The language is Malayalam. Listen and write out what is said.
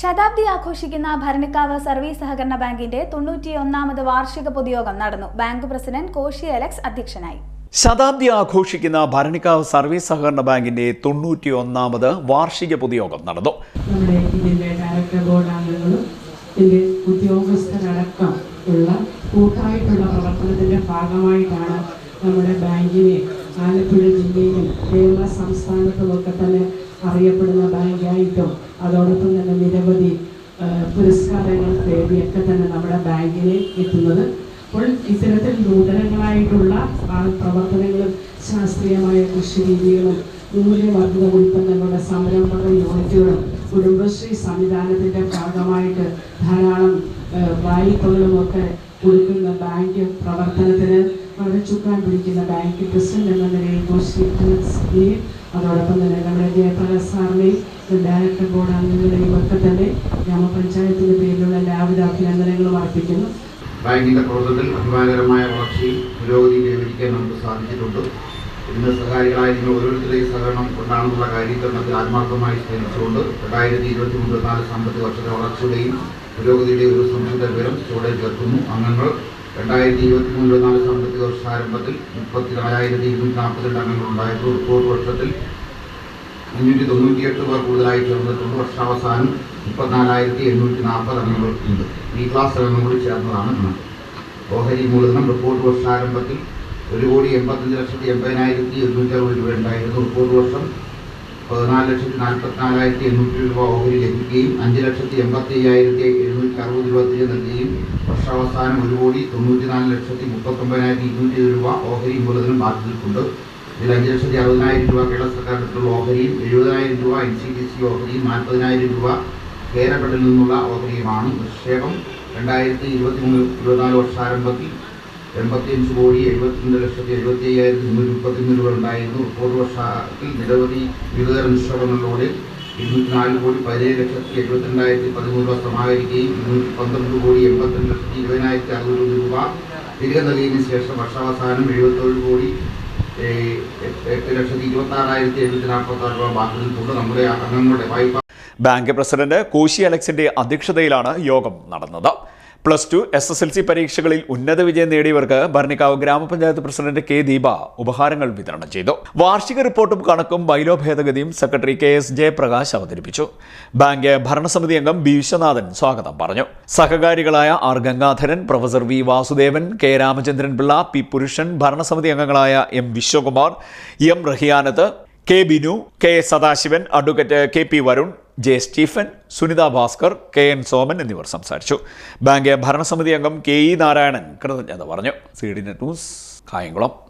ശതാബ്ദി ആഘോഷിക്കുന്ന ഭരണിക്കാവ് സർവീസ് സഹകരണ ബാങ്കിന്റെ തൊണ്ണൂറ്റിയൊന്നാമത് വാർഷിക പൊതുയോഗം നടന്നു. ബാങ്ക് പ്രസിഡന്റ് കോശി അലക്സ് അധ്യക്ഷനായി. ശതാബ്ദി ആഘോഷിക്കുന്ന ഭരണിക്കാവ് സർവീസ് സഹകരണ ബാങ്കിന്റെ തൊണ്ണൂറ്റിയൊന്നാമത് വാർഷിക പൊതുയോഗം നടന്നു. നമ്മുടെ ഡയറക്ടർ ബോർഡ് അംഗങ്ങളും ഉദ്യോഗസ്ഥരടക്കം ഉള്ള കൂട്ടായിട്ടുള്ള ഭാഗമായിട്ടാണ് നമ്മുടെ ബാങ്കിനെ ആലപ്പുഴ ജില്ലയിലും കേരള സംസ്ഥാനത്തുമൊക്കെ തന്നെ അറിയപ്പെടുന്ന ബാങ്കായിട്ടും അതോടൊപ്പം തന്നെ നിരവധി പുരസ്കാരങ്ങൾ തേടിയൊക്കെ തന്നെ നമ്മുടെ ബാങ്കിനെ എത്തുന്നത്. അപ്പോൾ ഇത്തരത്തിൽ നൂതനങ്ങളായിട്ടുള്ള പ്രവർത്തനങ്ങളും ശാസ്ത്രീയമായ കൃഷി രീതികളും മൂല്യവർദ്ധിത ഉൽപ്പന്നങ്ങളുടെ സംരംഭക യൂണിറ്റുകളും കുടുംബശ്രീ സംവിധാനത്തിന്റെ ഭാഗമായിട്ട് ധാരാളം വായ്പകളും ഒക്കെ കൊടുക്കുന്ന ബാങ്ക് പ്രവർത്തനത്തിന് വളരെ ചുക്കാൻ പിടിക്കുന്ന ബാങ്ക് പ്രസിഡന്റ് എന്ന നിലയിൽ ശ്രീ അതോടൊപ്പം തന്നെ നമ്മുടെ ജയപ്രകാശ് സാറിനെയും ഡയറക്ടർ ബോർഡ് അംഗങ്ങളെയും ഒക്കെ തന്നെ ഗ്രാമപഞ്ചായത്തിന്റെ പേരിലുള്ള എല്ലാവിധ അഭിനന്ദനങ്ങളും അർപ്പിക്കുന്നു. ബാങ്കിന്റെ പ്രവർത്തനത്തിൽ അഭിമാനകരമായ വളർച്ചയും പുരോഗതിയും കൈവരിക്കാൻ നമുക്ക് സാധിച്ചിട്ടുണ്ട്. ഇന്ന് സഹകാരികളായ നിങ്ങൾ ഓരോരുത്തരുടെയും സഹകരണം കൊണ്ടാണെന്നുള്ള കാര്യക്രമത്തിൽ ആത്മാർത്ഥമായി സ്നേഹിച്ചുകൊണ്ട് രണ്ടായിരത്തി ഇരുപത്തി മൂന്ന് നാല് സാമ്പത്തിക വർഷത്തെ വളർച്ചയുടെയും പുരോഗതിയുടെയും ഒരു സംശുദ്ധ വിവരം ചുവടെ ചേർക്കുന്നു. അംഗങ്ങൾ രണ്ടായിരത്തി ഇരുപത്തി മൂന്ന് നാല് സാമ്പത്തിക വർഷാരംഭത്തിൽ മുപ്പത്തി നാലായിരത്തി ഇരുന്നൂറ്റി നാൽപ്പത്തിരണ്ട് അംഗങ്ങൾ ഉണ്ടായിരുന്നു. റിപ്പോർട്ട് വർഷത്തിൽ അഞ്ഞൂറ്റി തൊണ്ണൂറ്റിയെട്ട് പേർ കൂടുതലായി ചേർന്നിട്ടുണ്ട് വർഷാവസാനം മുപ്പത്തിനാലായിരത്തി എണ്ണൂറ്റി നാൽപ്പത് അംഗങ്ങൾ ഉണ്ട് ഈ ക്ലാസ് അംഗങ്ങൾ ചേർന്നതാണ് കണക്ക് ഓഹരി മൂലധനം റിപ്പോർട്ട് വർഷാരംഭത്തിൽ ഒരു കോടി എൺപത്തഞ്ച് ലക്ഷത്തി എൺപതിനായിരത്തി എഴുന്നൂറ്റി അറുപത് രൂപ ഉണ്ടായിരുന്നു. റിപ്പോർട്ട് വർഷം പതിനാല് ലക്ഷത്തി നാൽപ്പത്തിനാലായിരത്തി എണ്ണൂറ്റി രൂപ ഓഹരി ലഭിക്കുകയും അഞ്ച് ലക്ഷത്തി എൺപത്തി അയ്യായിരത്തി എഴുന്നൂറ്റി അറുപത് രൂപ തിരികെ നൽകുകയും വർഷാവസാനം ഒരു കോടി തൊണ്ണൂറ്റിനാല് ലക്ഷത്തി മുപ്പത്തൊമ്പതിനായിരത്തി ഇരുന്നൂറ്റി രൂപ ഓഹരി മൂലധനം നിൽക്കുന്നുണ്ട് ഇതിൽ അഞ്ച് ലക്ഷത്തി അറുപതിനായിരം രൂപ കേരള സർക്കാരിനുള്ള ഓഹരിയും എഴുപതിനായിരം രൂപ എൻ സി ഡി സി ഓഹരിയും നാൽപ്പതിനായിരം രൂപ കേരളത്തിൽ നിന്നുള്ള ഓഹരിയുമാണ് നിക്ഷേപം രണ്ടായിരത്തി ഇരുപത്തി മൂന്ന് ഇരുപത്തിനാല് വർഷാരംഭത്തിൽ എൺപത്തിയഞ്ച് കോടി എഴുപത്തിരണ്ട് ലക്ഷത്തി എഴുപത്തി അയ്യായിരത്തി മുന്നൂറ്റി മുപ്പത്തിമൂന്ന് രൂപ ഉണ്ടായിരുന്നു. റിപ്പോർട്ട് വർഷത്തിൽ നിരവധി വിവിധ നിക്ഷേപങ്ങളിലൂടെ ഇരുന്നൂറ്റി നാല് കോടി പതിനേഴ് ലക്ഷത്തി എഴുപത്തിരണ്ടായിരത്തി പതിമൂന്ന് രൂപ സമാഹരിക്കുകയും ഇരുന്നൂറ്റി പന്ത്രണ്ട് കോടി എൺപത്തിരണ്ട് ലക്ഷത്തി ഇരുപതിനായിരത്തി അറുപത് രൂപ തിരികെ നൽകിയതിനു ശേഷം വർഷാവസാനം എഴുപത്തേഴ് കോടി ബാങ്ക് പ്രസിഡന്റ് കോശി അലക്സിന്റെ അധ്യക്ഷതയിലാണ് യോഗം നടന്നത്. Plus two S S L C പരീക്ഷകളിൽ ഉന്നത വിജയം നേടിയവർക്ക് ഭരണിക്കാവ് ഗ്രാമപഞ്ചായത്ത് പ്രസിഡന്റ് കെ ദീപ ഉപഹാരങ്ങൾ വിതരണം ചെയ്തു. വാർഷിക റിപ്പോർട്ടും കണക്കും ബൈലോ ഭേദഗതിയും സെക്രട്ടറി കെ എസ് ജയപ്രകാശ് അവതരിപ്പിച്ചു. ബാങ്ക് ഭരണസമിതി അംഗം ബി വിശ്വനാഥൻ സ്വാഗതം പറഞ്ഞു. സഹകാരികളായ R Gangadharan professor V Vasudevan K Ramachandran Pillai P Purushan ഭരണസമിതി അംഗങ്ങളായ M Viswakumar M Rahiyanath K Binu K Sadasivan advocate K P Varun J Stephen Sunitha Bhaskar K N Soman എന്നിവർ സംസാരിച്ചു. ബാങ്ക് ഭരണസമിതി അംഗം കെ ഇ നാരായണൻ കൃതജ്ഞത പറഞ്ഞു. C D net news Kayamkulam.